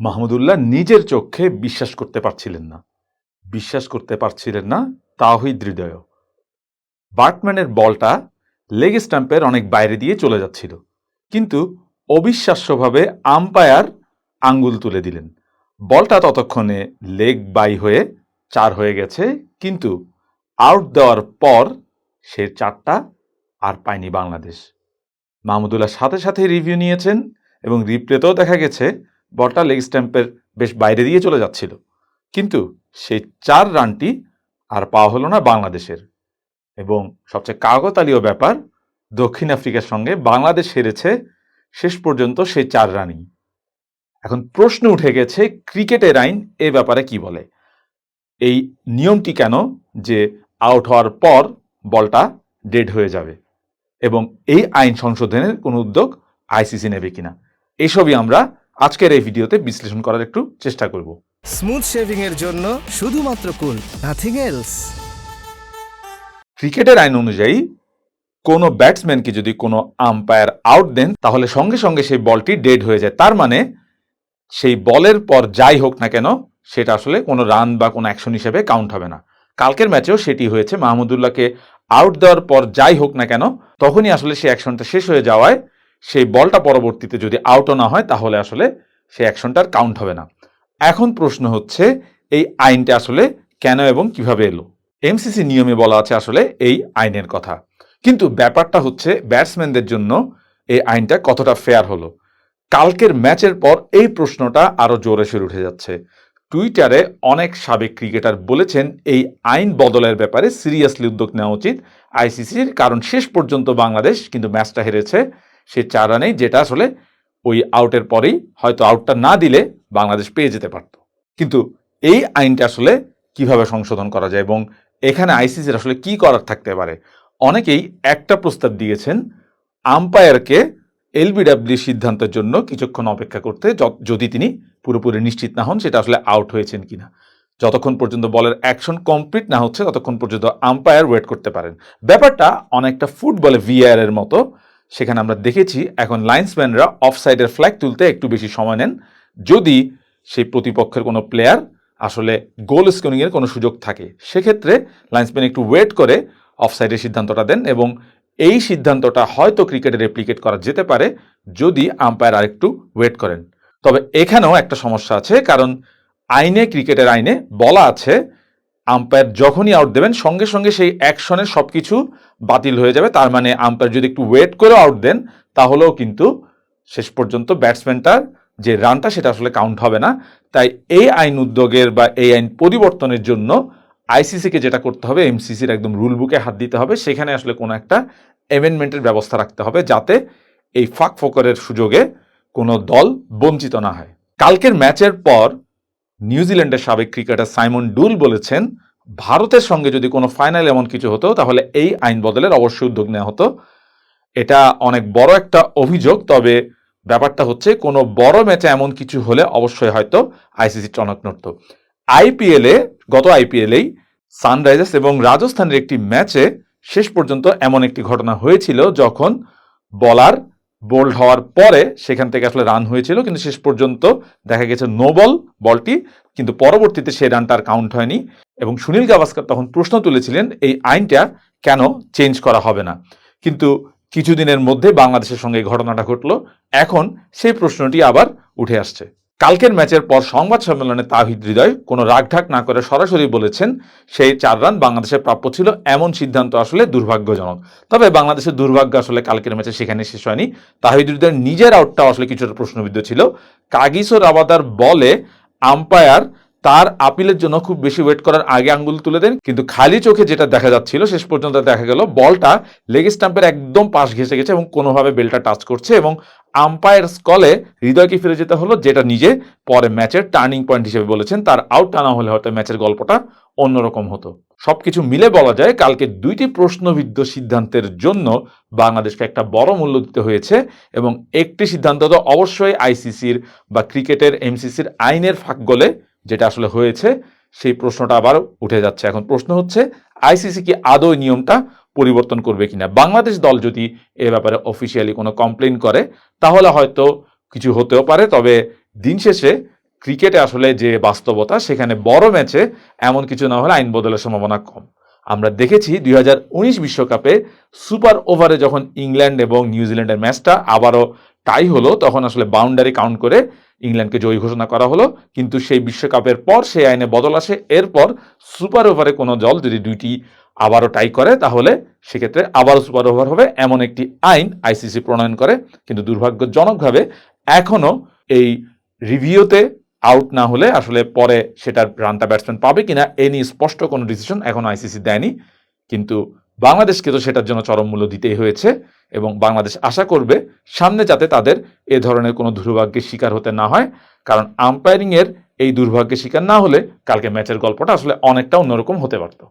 মাহমুদুল্লাহ নিজের চোখে বিশ্বাস করতে পারছিলেন না। বিশ্বাস করতে পারছিলেন না তাহিদ হৃদয় বার্টম্যানের বলটা লেগ স্টাম্পের অনেক বাইরে দিয়ে চলে যাচ্ছিল। কিন্তু অবিশ্বাস্যভাবে আম্পায়ার আঙ্গুল তুলে দিলেন। বলটা ততক্ষণে লেগ বাই হয়ে চার হয়ে গেছে, কিন্তু আউট দেওয়ার পর সে চারটা আর পায়নি বাংলাদেশ। মাহমুদুল্লাহ সাথে সাথে রিভিউ নিয়েছেন এবং রিপ্লেতেও দেখা গেছে বলটা লেগ স্ট্যাম্পের বেশ বাইরে দিয়ে চলে যাচ্ছিল। কিন্তু সেই চার রানটি আর পাওয়া হলো না বাংলাদেশের। এবং সবচেয়ে কাগতালীয় ব্যাপার, দক্ষিণ আফ্রিকার সঙ্গে বাংলাদেশ হেরেছে শেষ পর্যন্ত সেই চার রানই। এখন প্রশ্ন উঠে গেছে, ক্রিকেটের আইন এ ব্যাপারে কি বলে? এই নিয়মটি কেন যে আউট হওয়ার পর বলটা ডেড হয়ে যাবে? এবং এই আইন সংশোধনের কোনো উদ্যোগ আইসিসি নেবে কিনা? এসবই আমরা আজকের এই ভিডিওতে বিশ্লেষণ করার একটু চেষ্টা করব। স্মুথ শেভিং এর জন্য শুধুমাত্র কুল নাথিং এলস ক্রিকেটের আইন অনুযায়ী কোনো ব্যাটসম্যানকে যদি কোনো আম্পায়ার আউট দেন তাহলে সঙ্গে সঙ্গে সেই বলটি ডেড হয়ে যায়। তার মানে সেই বলের পর যাই হোক না কেন সেটা আসলে কোনো রান বা কোনো অ্যাকশন হিসেবে কাউন্ট হবে না। কালকের ম্যাচেও সেটি হয়েছে। মাহমুদুল্লাহকে আউট দেওয়ার পর যাই হোক না কেন তখনই আসলে সেই অ্যাকশনটা শেষ হয়ে যাওয়ায় সেই বলটা পরবর্তীতে যদি আউটও না হয়, তাহলে আসলে সেই অ্যাকশনটার কাউন্ট হবে না। এখন প্রশ্ন হচ্ছে, এই আইনটা আসলে কেন এবং কীভাবে এলো? এমসিসি নিয়মে বলা আছে আসলে এই আইনের কথা। কিন্তু ব্যাপারটা হচ্ছে ব্যাটসম্যানদের জন্য এই আইনটা কতটা ফেয়ার হলো? কালকের ম্যাচের পর এই প্রশ্নটা আরও জোরে সরে উঠে যাচ্ছে। টুইটারে অনেক সাবেক ক্রিকেটার বলেছেন, এই আইন বদলের ব্যাপারে সিরিয়াসলি উদ্যোগ নেওয়া উচিত। আইসিসির কারণ শেষ পর্যন্ত বাংলাদেশ কিন্তু ম্যাচটা হেরেছে। সে চার রানেই যেটা আসলে ওই আউটের পরেই হয়তো আউটটা না দিলে বাংলাদেশ পেয়ে যেতে পারত। কিন্তু এই আইনটা আসলে কীভাবে সংশোধন করা যায় এবং এখানে আইসিসির আসলে কি করার থাকতে পারে? অনেকেই একটা প্রস্তাব দিয়েছেন, আম্পায়ারকে এলবিডাব্লিউ সিদ্ধান্তের জন্য কিছুক্ষণ অপেক্ষা করতে যদি তিনি পুরোপুরি নিশ্চিত না হন, সেটা আসলে আউট হয়েছেন কিনা। যতক্ষণ পর্যন্ত বলের অ্যাকশন কমপ্লিট না হচ্ছে, ততক্ষণ পর্যন্ত আম্পায়ার ওয়েট করতে পারেন। ব্যাপারটা অনেকটা ফুটবলে ভিআর এর মতো সেখানে আমরা দেখেছি এখন লাইন্সম্যানরা অফসাইডের ফ্ল্যাগ তুলতে একটু বেশি সময় নেন, যদি সেই প্রতিপক্ষের কোনো প্লেয়ার আসলে গোল স্কোরিংয়ের কোনো সুযোগ থাকে। সেক্ষেত্রে লাইন্সম্যান একটু ওয়েট করে অফসাইডের সিদ্ধান্তটা দেন এবং এই সিদ্ধান্তটা হয়তো ক্রিকেটে রেপ্লিকেট করা যেতে পারে যদি আম্পায়ার আরেকটু ওয়েট করেন। তবে এখানেও একটা সমস্যা আছে, কারণ আইনে ক্রিকেটের আইনে বলা আছে আম্পায়ার যখনই আউট দেবেন, সঙ্গে সঙ্গে সেই অ্যাকশনের সব কিছু বাতিল হয়ে যাবে। তার মানে আম্পায়ার যদি একটু ওয়েট করে আউট দেন, তাহলেও কিন্তু শেষ পর্যন্ত ব্যাটসম্যানটার যে রানটা, সেটা আসলে কাউন্ট হবে না। তাই এই আইন উদ্যোগের বা এই আইন পরিবর্তনের জন্য আইসিসিকে যেটা করতে হবে এমসিসির একদম রুল বুকে হাত দিতে হবে। সেখানে আসলে কোনো একটা অ্যামেন্ডমেন্টের ব্যবস্থা রাখতে হবে, যাতে এই ফাঁক ফোকরের সুযোগে কোনো দল বঞ্চিত না হয়। কালকের ম্যাচের পর নিউজিল্যান্ডের সাবেক ক্রিকেটার সাইমন ডুল বলেছেন, ভারতের সঙ্গে যদি কোনো ফাইনাল এমন কিছু হতো, তাহলে এই আইন বদলের অবশ্যই উদ্যোগ নেওয়া হতো। এটা অনেক বড় একটা অভিযোগ, তবে ব্যাপারটা হচ্ছে কোনো বড় ম্যাচে এমন কিছু হলে অবশ্যই হয়তো আইসিসি টনক নড়ত। আইপিএলে, গত আইপিএলেই সানরাইজার্স এবং রাজস্থানের একটি ম্যাচে শেষ পর্যন্ত এমন একটি ঘটনা হয়েছিল যখন বলার বোল্ড হওয়ার পরে সেখান থেকে আসলে রান হয়েছিল, কিন্তু শেষ পর্যন্ত দেখা গেছে নো বল বলটি, কিন্তু পরবর্তীতে সেই রানটা আর কাউন্ট হয়নি। এবং সুনীল গাভাস্কর তখন প্রশ্ন তুলেছিলেন, এই আইনটা কেন চেঞ্জ করা হবে না? কিন্তু কিছুদিনের মধ্যে বাংলাদেশের সঙ্গে ঘটনাটা ঘটল, এখন সেই প্রশ্নটি আবার উঠে আসছে। কালকের ম্যাচের পর সংবাদ সম্মেলনে তাহিদ হৃদয় কোনো রাগঢাক না করে সরাসরি বলেছেন, সেই চার রান বাংলাদেশের প্রাপ্য ছিল এমন সিদ্ধান্ত আসলে দুর্ভাগ্যজনক। তবে বাংলাদেশের দুর্ভাগ্য আসলে কালকের ম্যাচে সেখানে শেষ হয়নি। তাহিদ হৃদয়ের নিজের আউটটাও আসলে কিছুটা প্রশ্নবিদ্ধ ছিল। কাগিসো রাবাদার বলে আম্পায়ার তার আপিলের জন্য খুব বেশি ওয়েট করার আগে আঙ্গুল তুলে দেন, কিন্তু খালি চোখে যেটা দেখা যাচ্ছিল, শেষ পর্যন্ত দেখা গেল বলটা লেগ স্টাম্পের একদম পাশ ঘেসে গেছে এবং কোনোভাবে বেলটা টাচ করছে এবং আম্পায়ার স্কলে হৃদয়কে ফিরে যেতে হলো, যেটা নিজে পরে ম্যাচের টার্নিং পয়েন্ট হিসেবে বলেছেন। তার আউট টানা হলে হয়তো ম্যাচের গল্পটা অন্যরকম হতো। সবকিছু মিলে বলা যায়, কালকে দুইটি প্রশ্নবিদ্ধ সিদ্ধান্তের জন্য বাংলাদেশকে একটা বড় মূল্য দিতে হয়েছে এবং একটি সিদ্ধান্ত তো অবশ্যই আইসিসির বা ক্রিকেটের এমসিসির আইনের ফাঁক গলে যেটা আসলে হয়েছে, সেই প্রশ্নটা আবার উঠে যাচ্ছে। এখন প্রশ্ন হচ্ছে, আইসিসি কি আদৌ নিয়মটা পরিবর্তন করবে কিনা। বাংলাদেশ দল যদি এ ব্যাপারে অফিসিয়ালি কোনো কমপ্লেন করে, তাহলে হয়তো কিছু হতেও পারে, তবে দিন শেষে ক্রিকেটে আসলে যে বাস্তবতা, সেখানে বড় ম্যাচে এমন কিছু না হলে আইন বদলের সম্ভাবনা কম। আমরা দেখেছি দুই বিশ্বকাপে সুপার ওভারে যখন ইংল্যান্ড এবং নিউজিল্যান্ডের ম্যাচটা আবারও টাই হলো, তখন আসলে বাউন্ডারি কাউন্ট করে ইংল্যান্ডকে জয়ী ঘোষণা করা হলো। কিন্তু সেই বিশ্বকাপের পর সেই আইনে বদল আসে। এরপর সুপার ওভারে কোনো দল যদি দুইটি আবারও টাই করে, তাহলে সেক্ষেত্রে আবারও সুপার ওভার হবে। এমন একটি আইন আইসিসি প্রণয়ন করে, কিন্তু দুর্ভাগ্যজনকভাবে এখনও এই রিভিউতে আউট না হলে আসলে পরে সেটার রানটা ব্যাটসম্যান পাবে কিনা, এ নিয়ে স্পষ্ট কোনো ডিসিশন এখন আইসিসি দেয়নি। কিন্তু বাংলাদেশকে তো সেটার জন্য চরম মূল্য দিতেই হয়েছে এবং বাংলাদেশ আশা করবে সামনে যাতে তাদের এ ধরনের কোনো দুর্ভাগ্যের শিকার হতে না হয়। কারণ আম্পায়ারিংয়ের এই দুর্ভাগ্যের শিকার না হলে কালকে ম্যাচের গল্পটা আসলে অনেকটা অন্যরকম হতে পারতো।